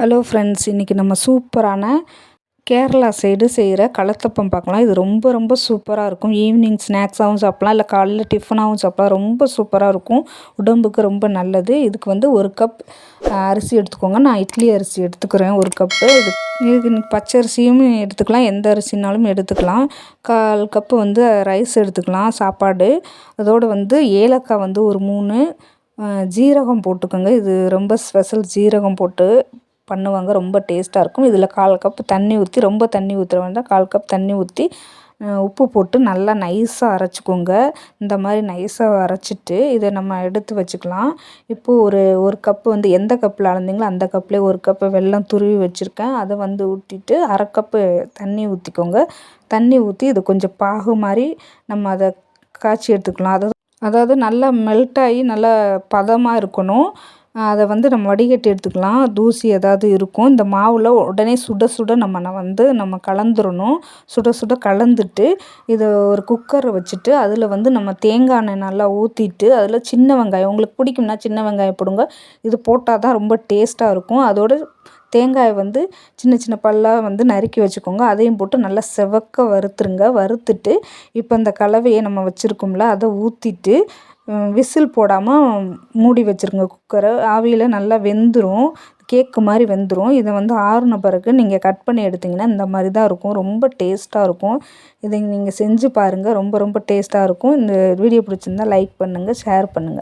Hello friends இன்றைக்கி நம்ம சூப்பரான கேரளா சைடு செய்கிற கலத்தப்பம் பார்க்கலாம். இது ரொம்ப ரொம்ப சூப்பராக இருக்கும். ஈவினிங் ஸ்நாக்ஸாகவும் சாப்பிட்லாம். இல்லை காலையில் டிஃபனாகவும் சாப்பிட்லாம். ரொம்ப சூப்பராக இருக்கும். உடம்புக்கு ரொம்ப நல்லது. இதுக்கு வந்து ஒரு கப் அரிசி எடுத்துக்கோங்க. நான் இட்லி அரிசி எடுத்துக்கிறேன். ஒரு கப்பு இது இதுக்கு பச்சை அரிசியும் எடுத்துக்கலாம். எந்த அரிசினாலும் எடுத்துக்கலாம். கால் கப்பு வந்து ரைஸ் எடுத்துக்கலாம். சாப்பாடு. அதோடு வந்து ஏலக்காய் வந்து ஒரு மூணு. ஜீரகம் போட்டுக்கோங்க. இது ரொம்ப ஸ்பெஷல் ஜீரகம் போட்டு பண்ணுவாங்க. ரொம்ப டேஸ்ட்டாக இருக்கும். இதில் கால் கப் தண்ணி ஊற்றி ரொம்ப தண்ணி ஊற்றுறவங்க வேண்டாம். கால் கப் தண்ணி ஊற்றி உப்பு போட்டு நல்லா நைஸாக அரைச்சிக்கோங்க. இந்த மாதிரி நைஸாக அரைச்சிட்டு இதை நம்ம எடுத்து வச்சுக்கலாம். இப்போது ஒரு ஒரு கப்பு வந்து எந்த கப்பில் அளந்தீங்களோ அந்த கப்பிலே ஒரு கப்பு வெள்ளம் துருவி வச்சுருக்கேன். அதை வந்து ஊற்றிட்டு அரை கப்பு தண்ணி ஊற்றிக்கோங்க தண்ணி ஊற்றி இது கொஞ்சம் பாகு மாதிரி நம்ம அதை காய்ச்சி எடுத்துக்கலாம். அதாவது அதாவது நல்லா மெல்ட் ஆகி நல்லா பதமாக இருக்கணும். அதை வந்து நம்ம வடிகட்டி எடுத்துக்கலாம். தூசி ஏதாவது இருக்கும். இந்த மாவில் உடனே சுட சுட நம்ம வந்து நம்ம கலந்துடணும் சுட சுட கலந்துட்டு இதை ஒரு குக்கரை வச்சுட்டு அதில் வந்து நம்ம தேங்காய் எண்ணெய் நல்லா ஊற்றிட்டு அதில் சின்ன வெங்காயம் உங்களுக்கு பிடிக்கும்னா சின்ன வெங்காயம் போடுங்க. இது போட்டால் தான் ரொம்ப டேஸ்ட்டாக இருக்கும். அதோட தேங்காயை வந்து சின்ன சின்ன பல்லாக வந்து நறுக்கி வச்சுக்கோங்க. அதையும் போட்டு நல்லா செவக்க வறுத்துருங்க. வறுத்துட்டு இப்போ இந்த கலவையை நம்ம வச்சுருக்கோம்ல அதை ஊற்றிட்டு விசில் போடாமல் மூடி வச்சுருங்க குக்கரை ஆவியில் நல்லா வெந்துடும் கேக்கு மாதிரி வெந்துடும் இதை வந்து ஆறுன பிறகு நீங்கள் கட் பண்ணி எடுத்திங்கன்னா இந்த மாதிரி தான் இருக்கும். ரொம்ப டேஸ்ட்டாக இருக்கும். இதை நீங்கள் செஞ்சு பாருங்கள் ரொம்ப ரொம்ப டேஸ்ட்டாக இருக்கும். இந்த வீடியோ பிடிச்சிருந்தா லைக் பண்ணுங்கள் ஷேர் பண்ணுங்கள்